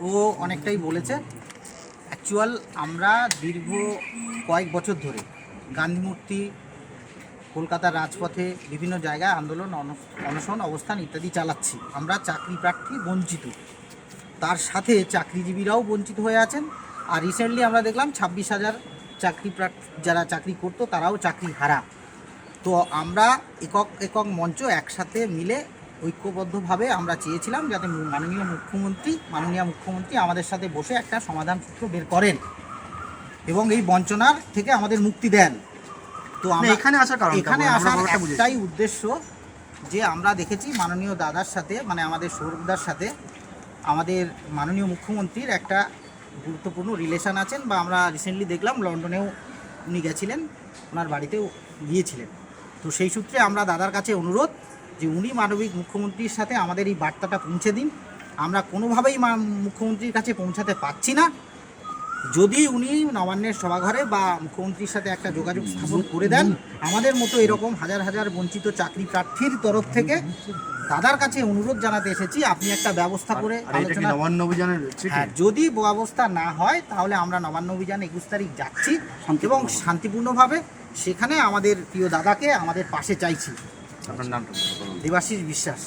ও অনেকটাই বলেছে অ্যাকচুয়াল আমরা দীর্ঘ কয়েক বছর ধরে গান্ধী মূর্তি, কলকাতার রাজপথে বিভিন্ন জায়গায় আন্দোলন অন- অনশন, অবস্থান ইত্যাদি চালাচ্ছি। আমরা চাকরি প্রার্থী বঞ্চিত। তার সাথে চাকরিজীবীরাও বঞ্চিত হয়ে আছেন। আর রিসেন্টলি আমরা দেখলাম ছাব্বিশ হাজার চাকরি প্রার্থী, যারা চাকরি করতো তারাও চাকরি হারা। তো আমরা একক একক মঞ্চ একসাথে মিলে ঐক্যবদ্ধভাবে আমরা চেয়েছিলাম যাতে মাননীয় মুখ্যমন্ত্রী মাননীয় মুখ্যমন্ত্রী আমাদের সাথে বসে একটা সমাধান সূত্র বের করেন এবং এই বঞ্চনার থেকে আমাদের মুক্তি দেন। তো না, আমরা এখানে আসার কারণ এখানে আসার একটাই উদ্দেশ্য যে আমরা দেখেছি মাননীয় দাদার সাথে মানে আমাদের সৌরভদার সাথে আমাদের মাননীয় মুখ্যমন্ত্রীর একটা গুরুত্বপূর্ণ রিলেশন আছেন বা আমরা রিসেন্টলি দেখলাম লন্ডনেও উনি গেছিলেন ওনার বাড়িতেও গিয়েছিলেন। তো সেই সূত্রে আমরা দাদার কাছে অনুরোধ যে উনি মানবিক মুখ্যমন্ত্রীর সাথে আমাদের এই বার্তাটা পৌঁছে দিন। আমরা কোনোভাবেই মুখ্যমন্ত্রীর কাছে পৌঁছাতে পারছি না। যদি উনি নবান্নের সভাঘরে বা মুখ্যমন্ত্রীর সাথে একটা যোগাযোগ স্থাপন করে দেন আমাদের মতো এরকম হাজার হাজার বঞ্চিত চাকরি প্রার্থীর তরফ থেকে দাদার কাছে অনুরোধ জানাতে এসেছি আপনি একটা ব্যবস্থা করে নবান্ন অভিযানের হ্যাঁ যদি ব্যবস্থা না হয় তাহলে আমরা নবান্ন অভিযান একুশ তারিখ যাচ্ছি এবং শান্তিপূর্ণভাবে সেখানে আমাদের প্রিয় দাদাকে আমাদের পাশে চাইছি। আপনার নামটা। দেবাশিস বিশ্বাস